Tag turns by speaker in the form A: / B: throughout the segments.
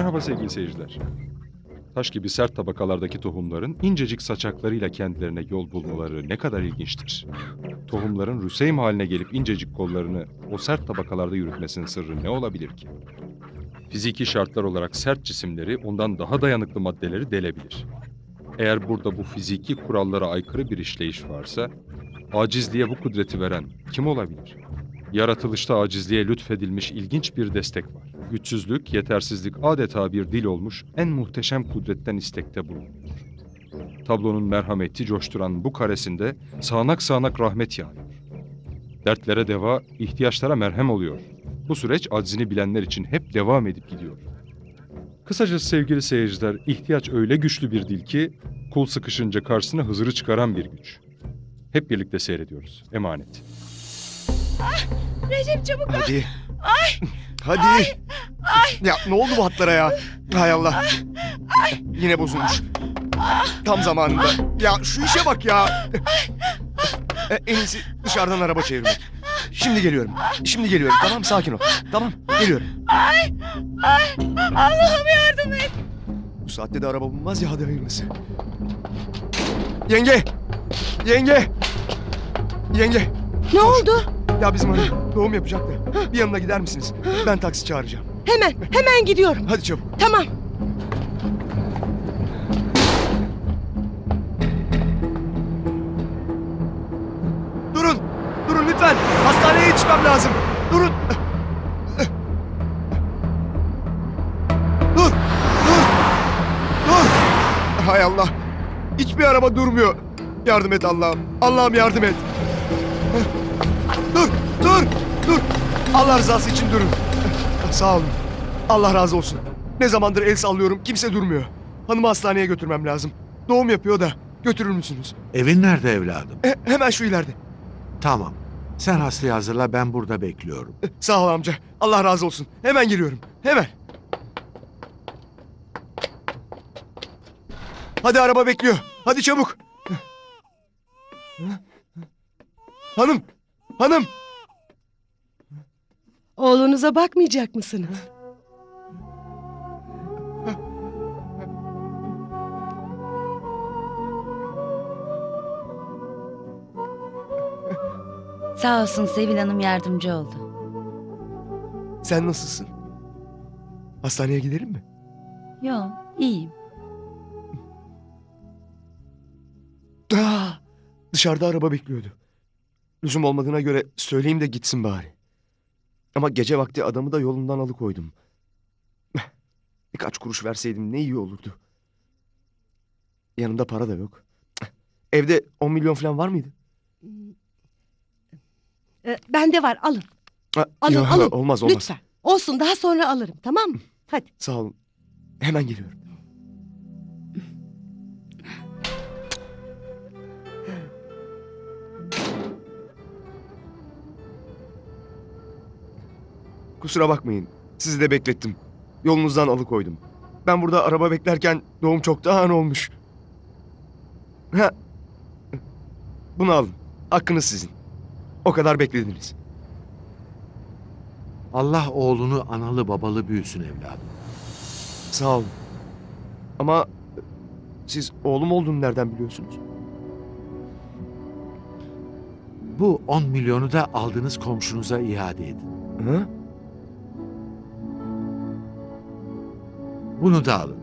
A: Merhaba sevgili seyirciler. Taş gibi sert tabakalardaki tohumların incecik saçaklarıyla kendilerine yol bulmaları ne kadar ilginçtir. Tohumların rüseym haline gelip incecik kollarını o sert tabakalarda yürütmesinin sırrı ne olabilir ki? Fiziki şartlar olarak sert cisimleri ondan daha dayanıklı maddeleri delebilir. Eğer burada bu fiziki kurallara aykırı bir işleyiş varsa, acizliğe bu kudreti veren kim olabilir? Yaratılışta acizliğe lütfedilmiş ilginç bir destek var. Güçsüzlük, yetersizlik adeta bir dil olmuş en muhteşem kudretten istekte bulunuyor. Tablonun merhameti coşturan bu karesinde sağanak sağanak rahmet yağıyor. Dertlere deva, ihtiyaçlara merhem oluyor. Bu süreç aczini bilenler için hep devam edip gidiyor. Kısacası sevgili seyirciler, ihtiyaç öyle güçlü bir dil ki kul sıkışınca karşısına Hızır'ı çıkaran bir güç. Hep birlikte seyrediyoruz. Emanet.
B: Recep çabuk ol.
C: Hadi. Hadi. Ya ne oldu bu hatlara ya? Hay Allah. Yine bozulmuş. Tam zamanında. Ya şu işe bak ya. E, en iyisi dışarıdan araba çevirmek. Şimdi geliyorum. Şimdi geliyorum. Tamam sakin ol. Tamam geliyorum.
B: Allah'ım yardım et.
C: Bu saatte de araba bulunmaz ya hadi hayırlısı. Yenge. Yenge. Yenge.
D: Ne oldu?
C: Ya bizim hanım doğum yapacak da. Bir yanına gider misiniz? Ben taksi çağıracağım.
D: Hemen, hemen gidiyorum.
C: Hadi çabuk.
D: Tamam.
C: Durun! Durun lütfen! Hastaneye yetişmem lazım! Durun! Dur! Dur! Dur! Hay Allah! Hiçbir araba durmuyor. Yardım et Allah'ım. Allah'ım yardım et. Allah rızası için durun. Sağ olun. Allah razı olsun. Ne zamandır el sallıyorum kimse durmuyor. Hanımı hastaneye götürmem lazım. Doğum yapıyor da. Götürür müsünüz?
E: Evin nerede evladım?
C: E, hemen şu ileride.
E: Tamam. Sen hastayı hazırla ben burada bekliyorum.
C: Sağ ol amca. Allah razı olsun. Hemen geliyorum. Hemen. Hadi araba bekliyor. Hadi çabuk. Hanım. Hanım.
D: Oğlunuza bakmayacak mısınız?
F: Sağ olsun Sevil Hanım yardımcı oldu.
C: Sen nasılsın? Hastaneye gidelim mi?
F: Yo iyiyim.
C: Aa, dışarıda araba bekliyordu. Lüzum olmadığına göre söyleyeyim de gitsin bari. Ama gece vakti adamı da yolundan alıkoydum. Birkaç kuruş verseydim ne iyi olurdu. Yanımda para da yok. Evde 10 milyon falan var mıydı?
D: Ee, bende var, alın.
C: Ha,
D: Alın,
C: yok,
D: alın.
C: Olmaz olmaz.
D: Lütfen. Olsun, daha sonra alırım, tamam mı? Hadi.
C: Sağ olun. Hemen geliyorum. Kusura bakmayın. Sizi de beklettim. Yolunuzdan alıkoydum. Ben burada araba beklerken doğum çoktan olmuş. Ha. Bunu alın. Hakkınız sizin. O kadar beklediniz.
E: Allah oğlunu analı babalı büyüsün evladım.
C: Sağ olun. Ama siz oğlum olduğunu nereden biliyorsunuz?
E: Bu 10 milyonu da aldığınız komşunuza iade edin.
C: Hı?
E: Bunu da alın.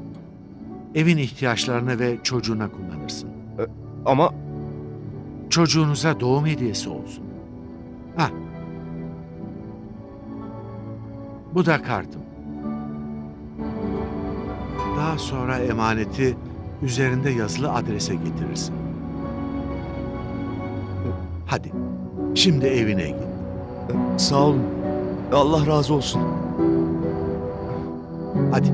E: Evin ihtiyaçlarına ve çocuğuna kullanırsın.
C: Ama
E: Çocuğunuza doğum hediyesi olsun. Ha. Bu da kartım. Daha sonra emaneti üzerinde yazılı adrese getirirsin. Hadi. Şimdi evine git.
C: sağ olun. Allah razı olsun.
E: Hadi.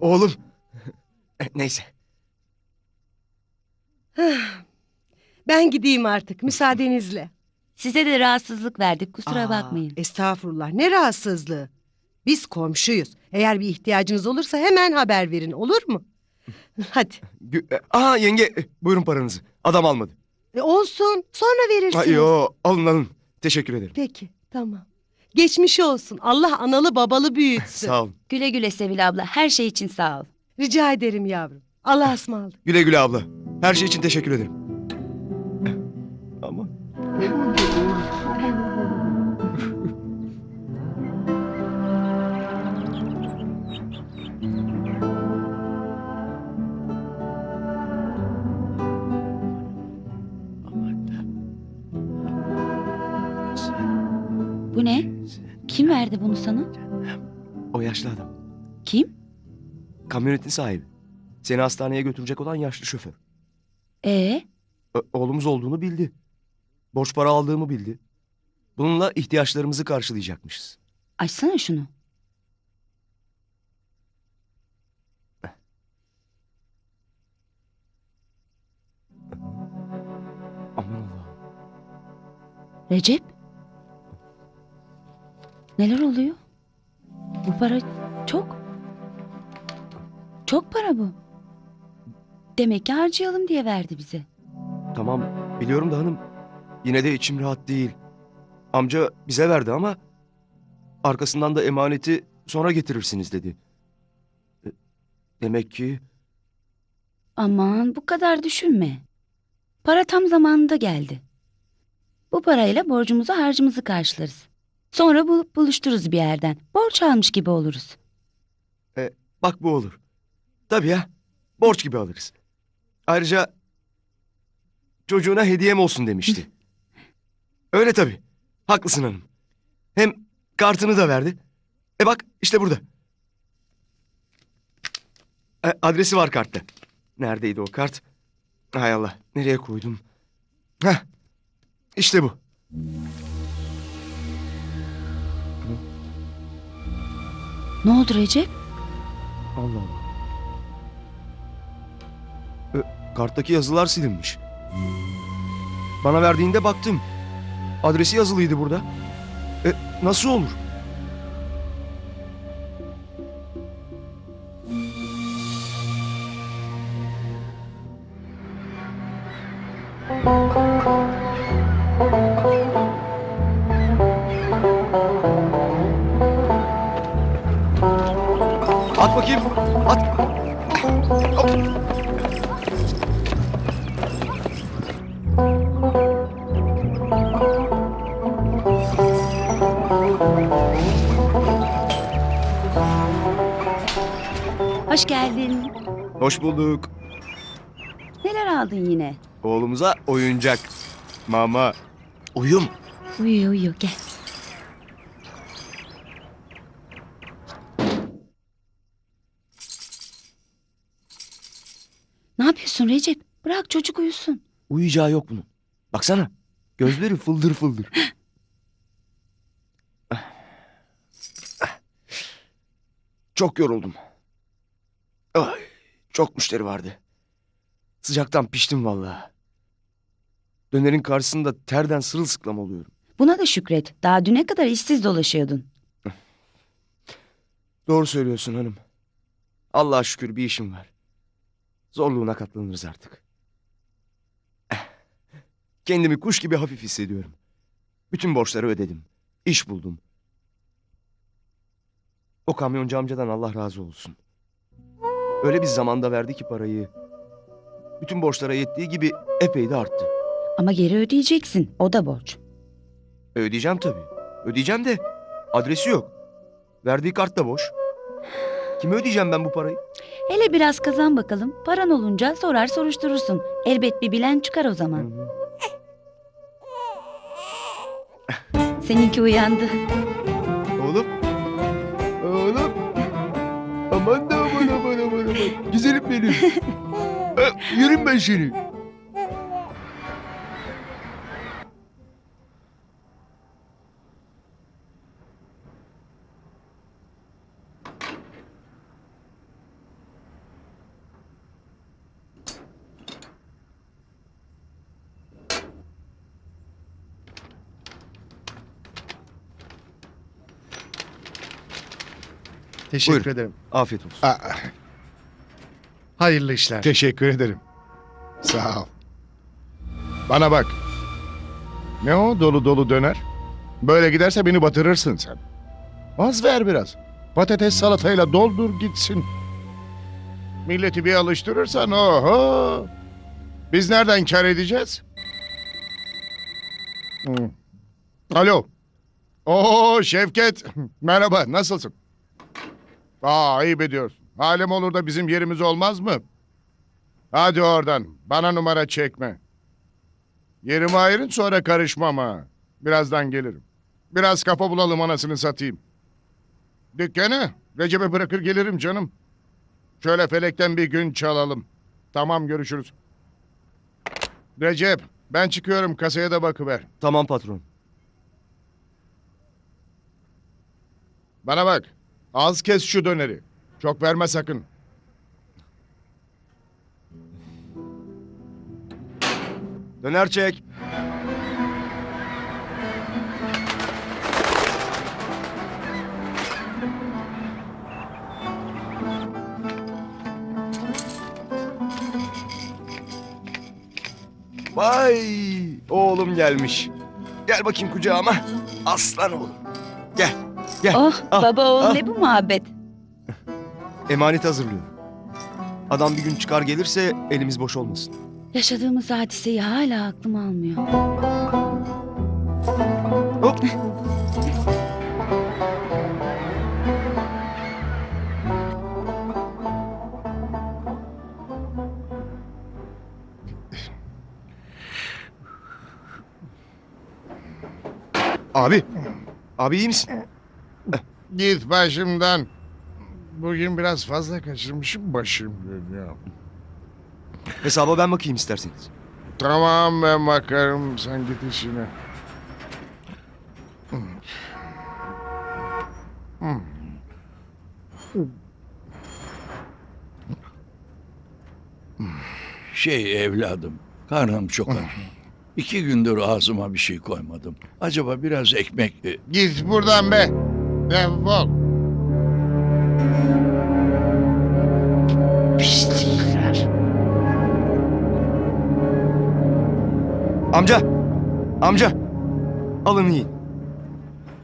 C: Oğlum. E, Neyse.
D: Ben gideyim artık müsaadenizle.
F: Size de rahatsızlık verdik kusura
D: Aa,
F: bakmayın.
D: Estağfurullah ne rahatsızlığı. Biz komşuyuz. Eğer bir ihtiyacınız olursa hemen haber verin olur mu? Hadi.
C: Gü- e, Aa yenge e, buyurun paranızı. Adam almadı.
D: E, olsun sonra verirsiniz.
C: Ha, yo alın alın. Teşekkür ederim.
D: Peki tamam. Geçmiş olsun. Allah analı babalı büyütsün.
C: Sağ olun.
F: Güle güle Sevil abla her şey için sağ ol.
D: Rica ederim yavrum. Allah'a ısmarladık.
C: Güle güle abla. Her şey için teşekkür ederim. Ama Kamyonetin sahibi. Seni hastaneye götürecek olan yaşlı şoför.
F: Ee,
C: Ö- oğlumuz olduğunu bildi. Borç para aldığımı bildi. Bununla ihtiyaçlarımızı karşılayacakmışız.
F: açsana şunu.
C: Aman Allah'ım.
F: Recep? Neler oluyor? Bu para. Çok para bu. Demek ki harcayalım diye verdi bize.
C: Tamam biliyorum da hanım. Yine de içim rahat değil. Amca bize verdi ama arkasından da emaneti sonra getirirsiniz dedi. E, Demek ki
F: Aman bu kadar düşünme. Para tam zamanında geldi. Bu parayla borcumuzu harcımızı karşılarız. Sonra bu buluştururuz bir yerden. Borç almış gibi oluruz.
C: bak bu olur. Tabii ya borç gibi alırız. Ayrıca çocuğuna hediyem olsun demişti. Öyle tabii. Haklısın hanım. Hem kartını da verdi. E bak işte burada. E, adresi var kartta. Neredeydi o kart? Hay Allah. Nereye koydum? Heh. İşte bu.
F: Ne oldu Recep?
C: Allah Allah. Karttaki yazılar silinmiş. Bana verdiğinde baktım. Adresi yazılıydı burada. E, nasıl olur? At bakayım.
F: Hoş
C: bulduk.
F: Neler aldın yine?
C: Oğlumuza oyuncak. Mama. Uyum.
F: Uyuyor uyuyor gel. Ne yapıyorsun Recep? Bırak çocuk uyusun.
C: Uyuyacağı yok bunun. Baksana. Gözleri fıldır fıldır. Çok yoruldum. Ay, çok müşteri vardı. Sıcaktan piştim vallahi. Dönerin karşısında terden sırılsıklam oluyorum.
F: Buna da şükret. Daha düne kadar işsiz dolaşıyordun.
C: Doğru söylüyorsun hanım. Allah'a şükür bir işim var. Zorluğuna katlanırız artık. Eh, Kendimi kuş gibi hafif hissediyorum. Bütün borçları ödedim. İş buldum. O kamyoncu amcadan Allah razı olsun. Öyle bir zamanda verdi ki parayı. Bütün borçlara yettiği gibi epey de arttı.
F: Ama geri ödeyeceksin. O da borç.
C: Ödeyeceğim tabii. Ödeyeceğim de adresi yok. Verdiği kart da boş. Kime ödeyeceğim ben bu parayı?
F: Hele biraz kazan bakalım. Paran olunca sorar soruşturursun. Elbet bir bilen çıkar o zaman. Seninki uyandı.
C: Oğlum. Oğlum. Aman da aman aman aman. Güzelim benim. Ha, ben seni.
E: Teşekkür
C: Buyurun.
E: ederim.
C: Afiyet olsun.
E: Aa, hayırlı işler.
G: Teşekkür ederim. Sağ ol. Bana bak. Ne o dolu dolu döner? Böyle giderse beni batırırsın sen. Az ver biraz. Patates salatayla doldur gitsin. Milleti bir alıştırırsan oho. Biz nereden kar edeceğiz? Alo. Oo Şevket. Merhaba nasılsın? Aa ayıp ediyorsun. Halim olur da bizim yerimiz olmaz mı? Hadi oradan. Bana numara çekme. Yerimi ayırın sonra karışmam ha. Birazdan gelirim. Biraz kafa bulalım anasını satayım. Dükkanı Recep'e bırakır gelirim canım. Şöyle felekten bir gün çalalım. Tamam görüşürüz. Recep ben çıkıyorum kasaya da bakıver.
C: Tamam patron.
G: Bana bak. Az kes şu döneri. Çok verme sakın.
C: Döner çek. Vay oğlum gelmiş. Gel bakayım kucağıma. Aslan oğlum. Gel. Gel.
F: Oh
C: Ah,
F: baba oğul
C: ah.
F: ne bu muhabbet?
C: Emanet hazırlıyorum. Adam bir gün çıkar gelirse elimiz boş olmasın.
F: Yaşadığımız hadiseyi hala aklım almıyor.
C: Hop. Abi. Abi iyi misin?
G: Git başımdan. Bugün biraz fazla kaçırmışım başım dönüyor.
C: Hesaba ben bakayım isterseniz.
G: Tamam ben bakarım sen git işine.
H: Şey evladım, karnım çok aç. İki gündür ağzıma bir şey koymadım. Acaba biraz ekmek...
G: Git buradan be. Defol.
C: Amca. Amca. Alın yiyin.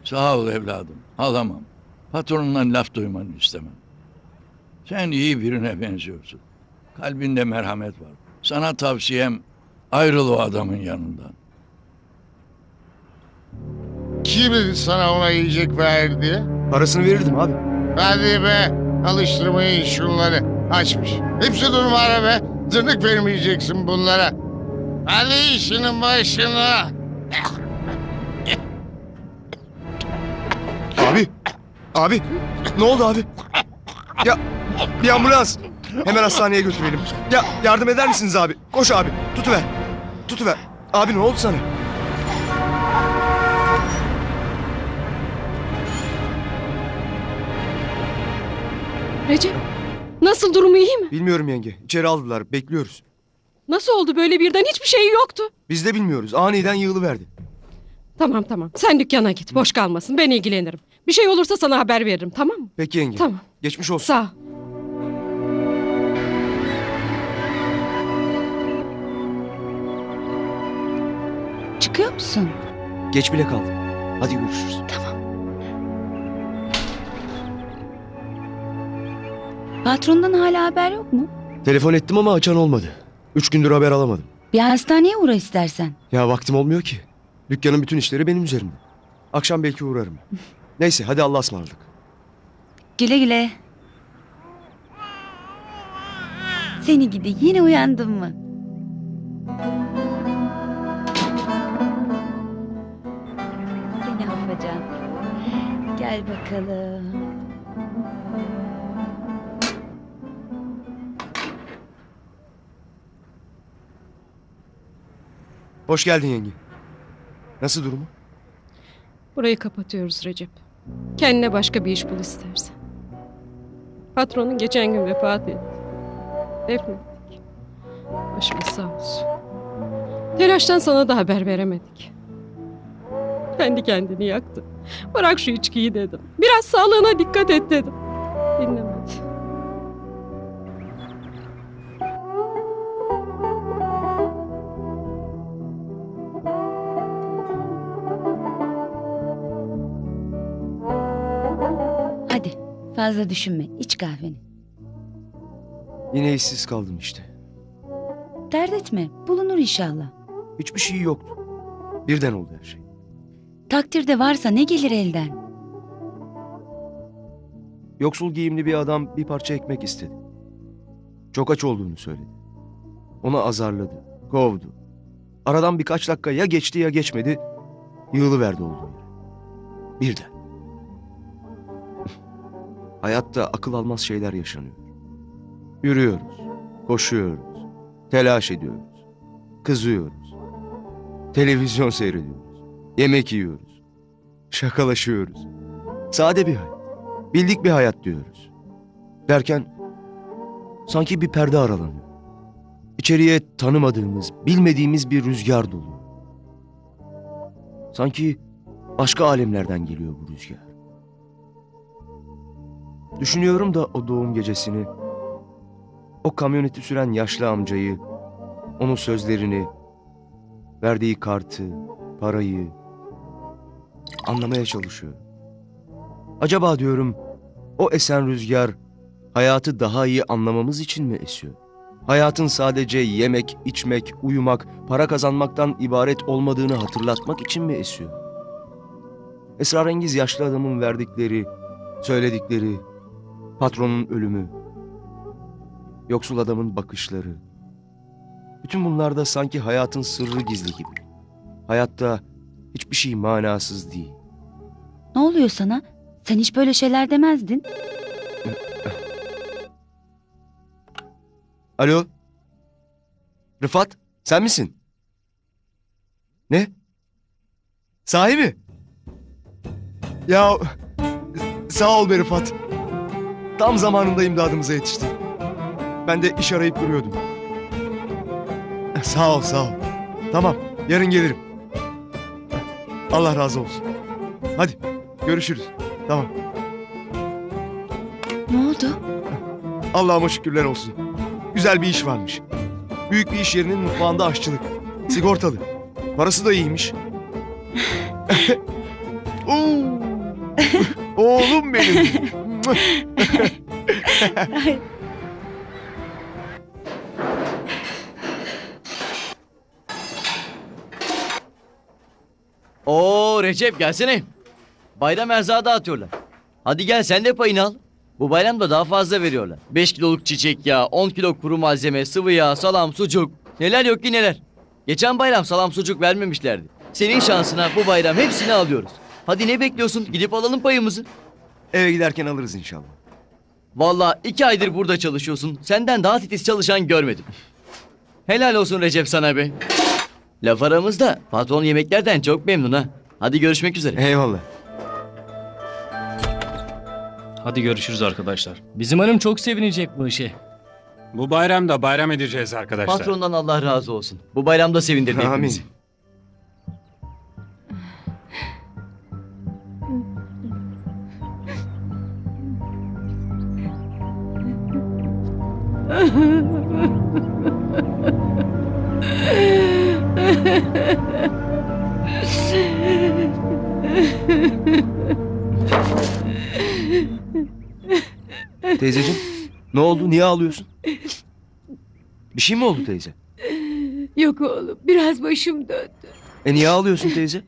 H: Sağ ol evladım, alamam. Patronundan laf duymanı istemem. Sen iyi birine benziyorsun. Kalbinde merhamet var. Sana tavsiyem ayrıl o adamın yanından.
G: Kim dedi sana ona yiyecek verdi?
C: Parasını verirdim abi.
G: Hadi be. Alıştırmayın şunları. Açmış. Hepsi numara be. Zırnık vermeyeceksin bunlara. Hadi işinin başına.
C: Abi. Abi. Ne oldu abi? Ya bir ambulans. Hemen hastaneye götürelim. Ya yardım eder misiniz abi? Koş abi. Tutuver. Tutuver. Abi ne oldu sana?
I: Recep, nasıl durumu iyi mi?
C: Bilmiyorum yenge. İçeri aldılar. Bekliyoruz.
I: Nasıl oldu böyle birden hiçbir şey yoktu.
C: Biz de bilmiyoruz. Aniden yığılıverdi.
I: Tamam tamam, sen dükkana git, boş kalmasın, ben ilgilenirim. Bir şey olursa sana haber veririm, tamam mı?
C: Peki yenge.
I: Tamam,
C: Geçmiş olsun.
I: sağ ol.
F: Çıkıyor musun?
C: Geç bile kaldı. Hadi görüşürüz.
F: Patrondan hala haber yok mu?
C: Telefon ettim ama açan olmadı. Üç gündür haber alamadım.
F: Bir hastaneye uğra istersen.
C: Ya vaktim olmuyor ki. Dükkanın bütün işleri benim üzerimde. Akşam belki uğrarım. Neyse hadi Allah'a ısmarladık.
F: Güle güle. Seni gidi yine uyandın mı? Seni afacan. Gel bakalım.
C: Hoş geldin yenge. Nasıl durumu?
I: Burayı kapatıyoruz Recep. Kendine başka bir iş bul istersen. Patronun geçen gün vefat etti. Defnettik. Başımız sağ olsun. Telaştan sana da haber veremedik. Kendi kendini yaktı. Bırak şu içkiyi dedim. Biraz sağlığına dikkat et dedim. Dinlemedi.
F: Fazla düşünme. iç kahveni.
C: Yine işsiz kaldım işte.
F: Dert etme. Bulunur inşallah.
C: Hiçbir şey yoktu. Birden oldu her şey.
F: Takdirde varsa ne gelir elden?
C: Yoksul giyimli bir adam bir parça ekmek istedi. Çok aç olduğunu söyledi. Onu azarladı, kovdu. Aradan birkaç dakika ya geçti ya geçmedi. Yığılıverdi olduğu yere. Birden. Hayatta akıl almaz şeyler yaşanıyor. Yürüyoruz, koşuyoruz, telaş ediyoruz, kızıyoruz, televizyon seyrediyoruz, yemek yiyoruz, şakalaşıyoruz. Sade bir hayat. Bildik bir hayat diyoruz. Derken sanki bir perde aralanıyor. İçeriye tanımadığımız, bilmediğimiz bir rüzgar doluyor. Sanki başka alemlerden geliyor bu rüzgar. Düşünüyorum da o doğum gecesini, o kamyoneti süren yaşlı amcayı, onun sözlerini, verdiği kartı, parayı anlamaya çalışıyorum. Acaba diyorum o esen rüzgar hayatı daha iyi anlamamız için mi esiyor? Hayatın sadece yemek, içmek, uyumak, para kazanmaktan ibaret olmadığını hatırlatmak için mi esiyor? Esrarengiz yaşlı adamın verdikleri, söyledikleri, patronun ölümü, yoksul adamın bakışları. Bütün bunlarda sanki hayatın sırrı gizli gibi. Hayatta hiçbir şey manasız değil.
F: Ne oluyor sana? Sen hiç böyle şeyler demezdin.
C: Alo? Rıfat, sen misin? Ne? Sahi mi? Ya sağ ol be Rıfat. Tam zamanında imdadımıza yetiştin. Ben de iş arayıp duruyordum. Sağ ol, sağ ol. Tamam, yarın gelirim. Allah razı olsun. Hadi, görüşürüz. Tamam.
F: Ne oldu?
C: Allah'ıma şükürler olsun. Güzel bir iş varmış. Büyük bir iş yerinin mutfağında aşçılık. Sigortalı. Parası da iyiymiş. Oo! Oğlum benim.
J: Oo Recep gelsene. Bayram erzağı dağıtıyorlar. Hadi gel sen de payını al. Bu bayramda daha fazla veriyorlar. 5 kiloluk çiçek yağı, 10 kilo kuru malzeme, sıvı yağ, salam, sucuk. Neler yok ki neler. Geçen bayram salam sucuk vermemişlerdi. Senin şansına bu bayram hepsini alıyoruz. Hadi ne bekliyorsun? Gidip alalım payımızı.
C: Eve giderken alırız inşallah.
J: Vallahi iki aydır burada çalışıyorsun. Senden daha titiz çalışan görmedim. Helal olsun Recep sana be. Laf aramızda patron yemeklerden çok memnun ha. Hadi görüşmek üzere.
C: Eyvallah.
K: Hadi görüşürüz arkadaşlar. Bizim hanım çok sevinecek bu işe.
L: Bu bayramda bayram edeceğiz arkadaşlar.
J: Patrondan Allah razı olsun. Bu bayramda sevindirdi
C: Amin.
J: hepimizi.
C: Teyzeciğim, ne oldu? Niye ağlıyorsun? Bir şey mi oldu teyze?
M: Yok oğlum biraz başım döndü.
C: E niye ağlıyorsun teyze?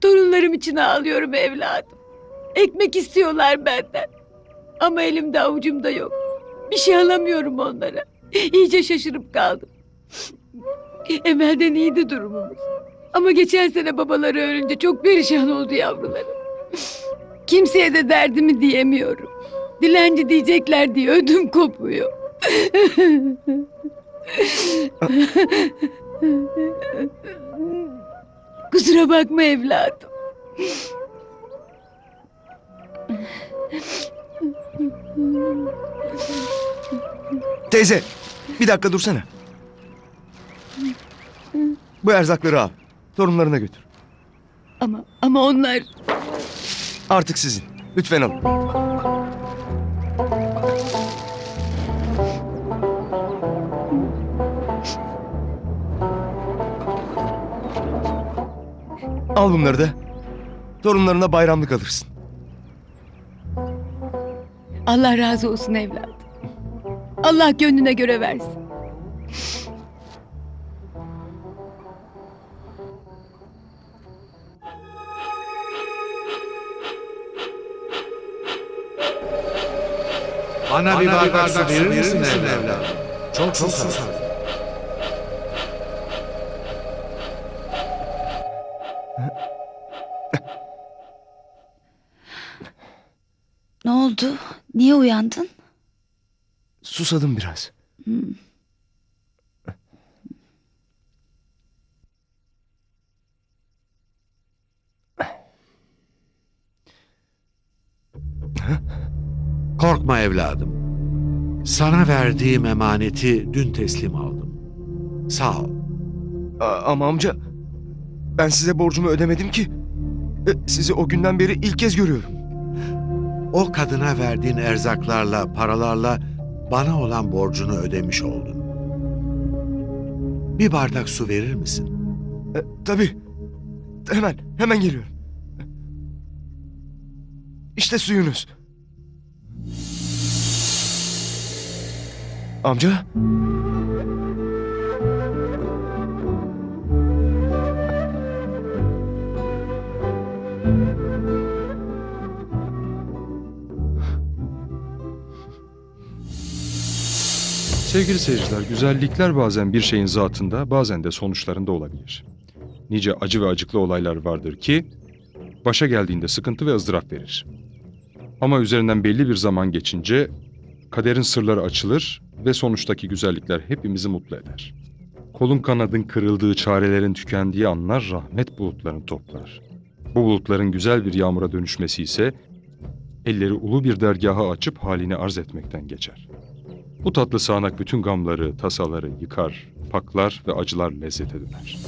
M: Torunlarım için ağlıyorum evladım. Ekmek istiyorlar benden. Ama elimde avucumda yok. Bir şey alamıyorum onlara. İyice şaşırıp kaldım. Emel'den iyiydi durumumuz. Ama geçen sene babaları ölünce çok perişan oldu yavrularım. Kimseye de derdimi diyemiyorum. Dilenci diyecekler diye ödüm kopuyor. Kusura bakma evladım.
C: Teyze bir dakika dursana. Bu erzakları al. Torunlarına götür.
M: Ama ama onlar
C: Artık sizin. Lütfen alın. Al bunları da. Torunlarına bayramlık alırsın.
M: Allah razı olsun evladım. Allah gönlüne göre versin.
E: Bana, bir bardak, su verir misin evladım? Çok susadım.
F: Ne Niye uyandın?
C: Susadım biraz.
F: Hmm.
E: Korkma evladım. Sana verdiğim emaneti dün teslim aldım. Sağ ol.
C: A- ama amca ben size borcumu ödemedim ki. E, sizi o günden beri ilk kez görüyorum.
E: O kadına verdiğin erzaklarla, paralarla bana olan borcunu ödemiş oldun. Bir bardak su verir misin?
C: E, tabii. Hemen, hemen geliyorum. İşte suyunuz. Amca.
A: Sevgili seyirciler, güzellikler bazen bir şeyin zatında, bazen de sonuçlarında olabilir. Nice acı ve acıklı olaylar vardır ki, başa geldiğinde sıkıntı ve ızdırap verir. Ama üzerinden belli bir zaman geçince, kaderin sırları açılır ve sonuçtaki güzellikler hepimizi mutlu eder. Kolun kanadın kırıldığı, çarelerin tükendiği anlar rahmet bulutlarını toplar. Bu bulutların güzel bir yağmura dönüşmesi ise, elleri ulu bir dergaha açıp halini arz etmekten geçer. Bu tatlı sağanak bütün gamları, tasaları yıkar, paklar ve acılar lezzete döner.